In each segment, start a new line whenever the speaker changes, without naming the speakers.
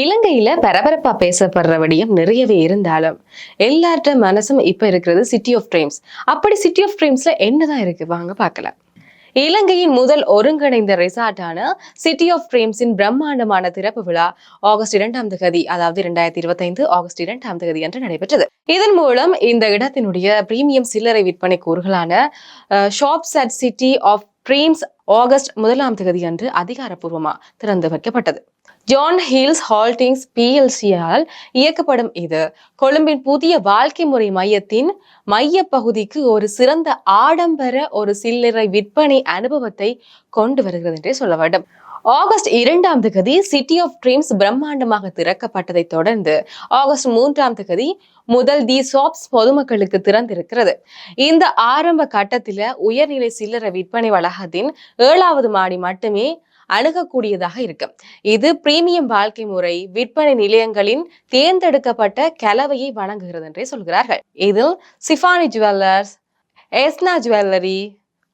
இலங்கையில பரபரப்பா பேசப்படுற விடயம் நிறையவே இருந்தாலும் எல்லார்ட்ட மனசும் இப்ப இருக்கிறது சிட்டி ஆஃப் ட்ரீம்ஸ் அப்படி சிட்டி ஆஃப் ட்ரீம்ஸ்ல என்னதான் இருக்கு? வாங்க பார்க்கலாம். இலங்கையின் முதல் ஒருங்கிணைந்த ரிசார்ட்டான சிட்டி ஆஃப் ட்ரீம்ஸின் பிரம்மாண்டமான திறப்பு விழா ஆகஸ்ட் இரண்டாம் தேதி அதாவது இரண்டாயிரத்தி இருபத்தைந்து ஆகஸ்ட் இரண்டாம் தேதி அன்று நடைபெற்றது. இதன் மூலம் இந்த இடத்தினுடைய பிரீமியம் சில்லறை விற்பனை கூறுகளான shops at city of dreams August முதலாம் தேதி அன்று அதிகாரப்பூர்வமாக திறந்து வைக்கப்பட்டது. ஜான் ஹில்ஸ் ஹால்டிங்ஸ் பிஎல்சியால் இயக்கப்படும் இது. கொழும்பின் புதிய வாழ்க்கை முறை மையத்தின் மைய பகுதிக்கு ஒரு சிறந்த ஆடம்பர ஒரு சில்லறை விற்பனை அனுபவத்தை கொண்டு வருகிறது என்றே சொல்ல வேண்டும். ஆகஸ்ட் இரண்டாம் தேதி சிட்டி ஆஃப் ட்ரீம்ஸ் பிரம்மாண்டமாக திறக்கப்பட்டதை தொடர்ந்து ஆகஸ்ட் மூன்றாம் தேதி முதல் தி ஷாப்ஸ் பொதுமக்களுக்கு திறந்திருக்கிறது. இந்த ஆரம்ப கட்டத்தில் உயர்நிலை சில்லறை விற்பனை வளாகத்தின் ஏழாவது மாடி மட்டுமே அணுகக்கூடியதாக இருக்கும் இது பிரீமியம் வாழ்க்கை முறை விற்பனை நிலையங்களின் தேர்ந்தெடுக்கப்பட்ட கலவையை வழங்குகிறது என்றே சொல்கிறார்கள். இதில் Sifani jewellers Esna jewellery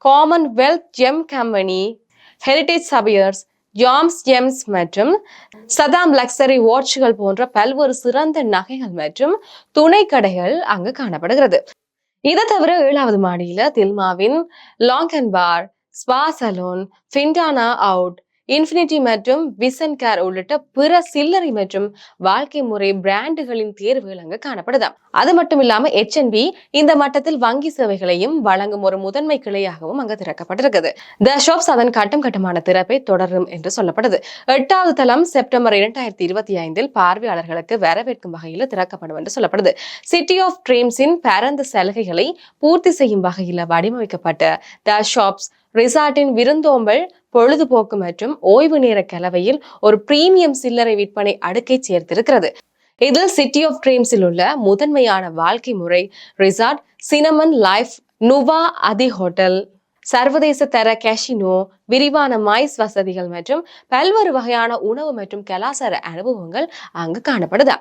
Commonwealth gem company heritage sapphires gems gems மற்றும் சதாம் லக்ஸரி வாட்ச்கள் போன்ற பல்வேறு சிறந்த நகைகள் மற்றும் துணை கடைகள் அங்கு காணப்படுகிறது. இதை தவிர ஏழாவது மாடியில தில்மாவின் long and bar spa salon ఫింటానా out infinity மற்றும் விசன் கேர் உள்ளிட்ட பிற சில்லறை மற்றும் வாழ்க்கை முறை பிராண்டுகளின் தேர்வுகள் அங்கு காணப்படுதாம். அது மட்டும் இல்லாம பி இந்த மட்டத்தில் வங்கி சேவைகளையும் வழங்கும் ஒரு முதன்மை கிளையாகவும் அங்கு திறக்கப்பட்டிருக்குது. த ஷாப்ஸ் அதன் கட்டம் கட்டமான திறப்பை தொடரும் என்று சொல்லப்படுது. எட்டாவது தளம் செப்டம்பர் இரண்டாயிரத்தி இருபத்தி ஐந்தில் பார்வையாளர்களுக்கு வரவேற்கும் வகையில் திறக்கப்படும் என்று சொல்லப்படுது. சிட்டி ஆஃப் ட்ரீம்ஸின் பரந்த சலுகைகளை பூர்த்தி செய்யும் வகையில் வடிவமைக்கப்பட்ட த ஷாப்ஸ் ரிசார்ட்டின் விருந்தோம்பல் பொழுதுபோக்கு மற்றும் ஓய்வு நேர கலவையில் ஒரு பிரீமியம் சில்லறை விற்பனை அடுக்கை சேர்த்திருக்கிறது. இதில் சிட்டி ஆஃப் ட்ரீம்ஸில் உள்ள முதன்மையான வாழ்க்கை முறை ரிசார்ட் சினமன் லைஃப் நுவா அதி ஹோட்டல் சர்வதேச தர கேஷினோ விரிவான மைஸ் வசதிகள் மற்றும் பல்வேறு வகையான உணவு மற்றும் கலாச்சார அனுபவங்கள் அங்கு காணப்படுதா.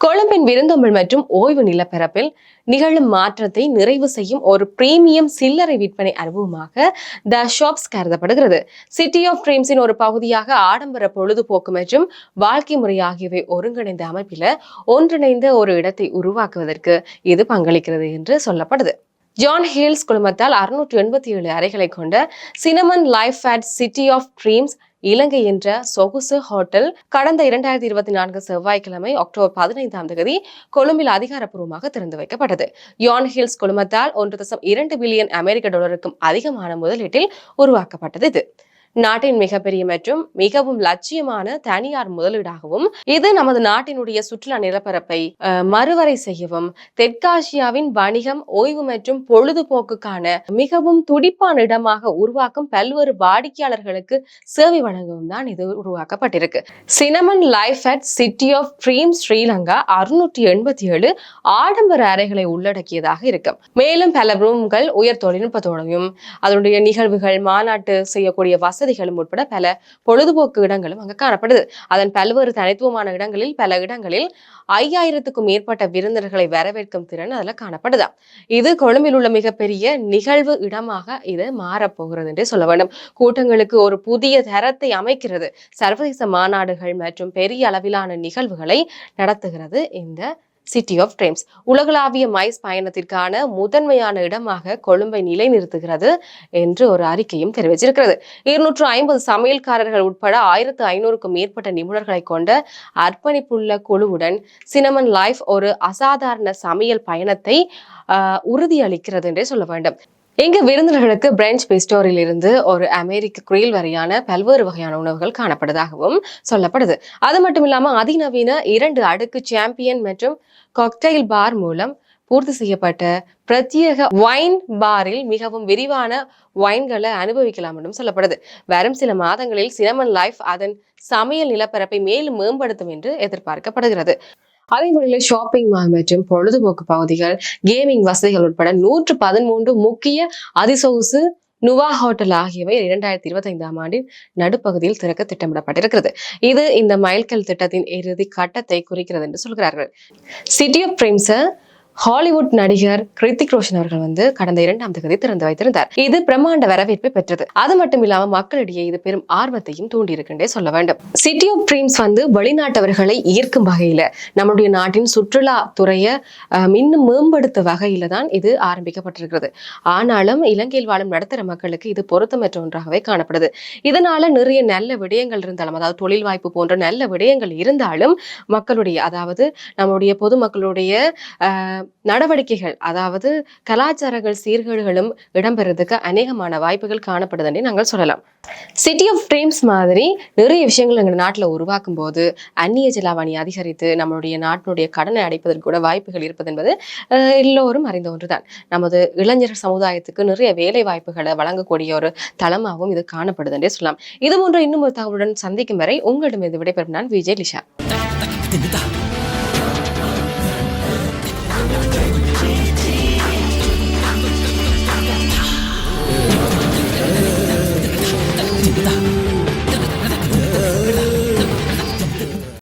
கொழும்பின் விருந்தமிழ் மற்றும் ஓய்வு நிலப்பரப்பில் நிகழும் மாற்றத்தை நிறைவு செய்யும் ஒரு பிரீமியம் சில்லறை விற்பனை அனுபவமாக த ஷாப்ஸ் கருதப்படுகிறது. சிட்டி ஆஃப் ட்ரீம்ஸின் ஒரு பகுதியாக ஆடம்பர பொழுதுபோக்கு மற்றும் வாழ்க்கை முறை ஆகியவை ஒருங்கிணைந்த அமைப்பில் ஒன்றிணைந்த ஒரு இடத்தை உருவாக்குவதற்கு இது பங்களிக்கிறது என்று சொல்லப்படுது. ஜான் ஹில்ஸ் குழுமத்தால் அறுநூற்றி எண்பத்தி ஏழு அறைகளை கொண்ட cinnamon life at city of dreams Ilangai என்ற சொகுசு ஹோட்டல் கடந்த இரண்டாயிரத்தி இருபத்தி நான்கு செவ்வாய்க்கிழமை அக்டோபர் பதினைந்தாம் தேதி கொழும்பில் அதிகாரப்பூர்வமாக திறந்து வைக்கப்பட்டது. யான் ஹில்ஸ் குழுமத்தால் ஒன்று தசம் இரண்டு பில்லியன் அமெரிக்க டாலருக்கும் அதிகமான முதலீட்டில் உருவாக்கப்பட்டது இது. நாட்டின் மிகப்பெரிய மற்றும் மிகவும் லட்சியமான தனியார் முதலீடாகவும் இது நமது நாட்டினுடைய சுற்றுலா நிலப்பரப்பை மறுவரை செய்யவும் தெற்காசியாவின் வணிகம் ஓய்வு மற்றும் பொழுதுபோக்குக்கான மிகவும் துடிப்பான இடமாக உருவாக்கும் பல்வேறு வாடிக்கையாளர்களுக்கு சேவை வழங்கவும் தான் இது உருவாக்கப்பட்டிருக்கு. Cinnamon life at city of dream Sri Lanka அறுநூற்றி எண்பத்தி ஏழு ஆடம்பர அறைகளை உள்ளடக்கியதாக இருக்கும். மேலும் பல ரூம்கள் உயர் தொழில்நுட்பத்தோடையும் அதனுடைய நிகழ்வுகள் மாநாட்டு செய்யக்கூடிய வசதி வசதிகளும் உட்பட பல பொழுதுபோக்கு இடங்களும் அங்கு காணப்படுது. அதன் பல்வேறு தனித்துவமான இடங்களில் பல இடங்களில் ஐயாயிரத்துக்கும் மேற்பட்ட விருந்தினர்களை வரவேற்கும் திறன் அதில் காணப்படுது. இது கொழும்பில் உள்ள மிகப்பெரிய நிகழ்வு இடமாக இது மாறப்போகிறது என்று சொல்ல வேண்டும். கூட்டங்களுக்கு ஒரு புதிய தரத்தை அமைக்கிறது. சர்வதேச மாநாடுகள் மற்றும் பெரிய அளவிலான நிகழ்வுகளை நடத்துகிறது இந்த சிட்டி ஆஃப் ட்ரீம்ஸ் உலகளாவிய மைஸ் பயணத்திற்கான முதன்மையான இடமாக கொழும்பை நிலைநிறுத்துகிறது என்று ஒரு அறிக்கையும் தெரிவிச்சிருக்கிறது இருநூற்று ஐம்பது சமையல்காரர்கள் உட்பட ஆயிரத்து ஐநூறுக்கும் மேற்பட்ட நிபுணர்களை கொண்ட அர்ப்பணிப்புள்ள குழுவுடன் சினமன் லைஃப் ஒரு அசாதாரண சமையல் பயணத்தை உறுதியளிக்கிறது என்றே சொல்ல வேண்டும். இங்கு விருந்தினர்களுக்கு பிரெஞ்ச் பிஸ்டோரில் இருந்து ஒரு அமெரிக்க குரில் வரையான பல்வேறு வகையான உணவுகள் காணப்படுவதாகவும் சொல்லப்படுது. அது மட்டும் இல்லாம அதிநவீன இரண்டு அடுக்கு சாம்பியன் மற்றும் காக்டைல் பார் மூலம் பூர்த்தி செய்யப்பட்ட பிரத்யேக வைன் பாரில் மிகவும் விரிவான வைன்களை அனுபவிக்கலாம் என்றும் சொல்லப்படுது. வரும் சில மாதங்களில் சினமன் லைஃப் அதன் சமையல் நிலப்பரப்பை மேலும் மேம்படுத்தும் என்று எதிர்பார்க்கப்படுகிறது. அதே வழியில் ஷாப்பிங் மால் மற்றும் பொழுதுபோக்கு பகுதிகள் கேமிங் வசதிகள் உட்பட நூற்று பதிமூன்று முக்கிய அதிசொகுசு நுவா ஹோட்டல் ஆகியவை இரண்டாயிரத்தி இருபத்தி ஐந்தாம் ஆண்டின் நடுப்பகுதியில் திறக்க திட்டமிடப்பட்டிருக்கிறது. இது இந்த மைல்கல் திட்டத்தின் இறுதி கட்டத்தை குறிக்கிறது என்று சொல்கிறார்கள். சிட்டி ஆஃப் பிரேம்ஸை ஹாலிவுட் நடிகர் கிருத்திக் ரோஷன் அவர்கள் வந்து கடந்த இரண்டாம் தேதி திறந்து வைத்திருந்தார். இது பிரம்மாண்ட வரவேற்பை பெற்றது. அது மட்டும் இல்லாம மக்களிடையே இது பெரும் ஆர்வத்தையும் தூண்டியிருக்கின்றே சொல்ல வேண்டும். சிட்டி ஆஃப் ட்ரீம்ஸ் வந்து வெளிநாட்டவர்களை ஈர்க்கும் வகையில நம்முடைய நாட்டின் சுற்றுலா துறையை இன்னும் மேம்படுத்த வகையில தான் இது ஆரம்பிக்கப்பட்டிருக்கிறது. ஆனாலும் இலங்கையில் வாழும் நடுத்தர மக்களுக்கு இது பொருத்தமற்ற ஒன்றாகவே காணப்படுது. இதனால நிறைய நல்ல விடயங்கள் இருந்தாலும் அதாவது தொழில் வாய்ப்பு போன்ற நல்ல விடயங்கள் இருந்தாலும் மக்களுடைய அதாவது நம்முடைய பொதுமக்களுடைய ஆஹ், நடவடிக்கைகள் அதாவது கலாச்சாரங்கள் சீர்கேடுகளும் இடம்பெறதுக்கு அநேகமான வாய்ப்புகள் காணப்படுதுன்னு நாங்கள் சொல்லலாம். சிட்டி ஆஃப் ட்ரீம்ஸ் மாதிரி நிறைய விஷயங்கள் எங்கள் நாட்டில் உருவாக்கும் போது அந்நிய செலாவணி அதிகரித்து நம்மளுடைய நாட்டினுடைய கடனை அடைப்பதற்கு கூட வாய்ப்புகள் இருப்பது என்பது எல்லோரும் அறிந்த ஒன்றுதான். நமது இளைஞர் சமுதாயத்துக்கு நிறைய வேலை வாய்ப்புகளை வழங்கக்கூடிய ஒரு தளமாகவும் இது காணப்படுதுன்றே சொல்லலாம். இது போன்ற இன்னும் ஒரு தகவலுடன் சந்திக்கும் வரை உங்களிடம் இது விடைபெறும் நான் விஜய் லிஷா.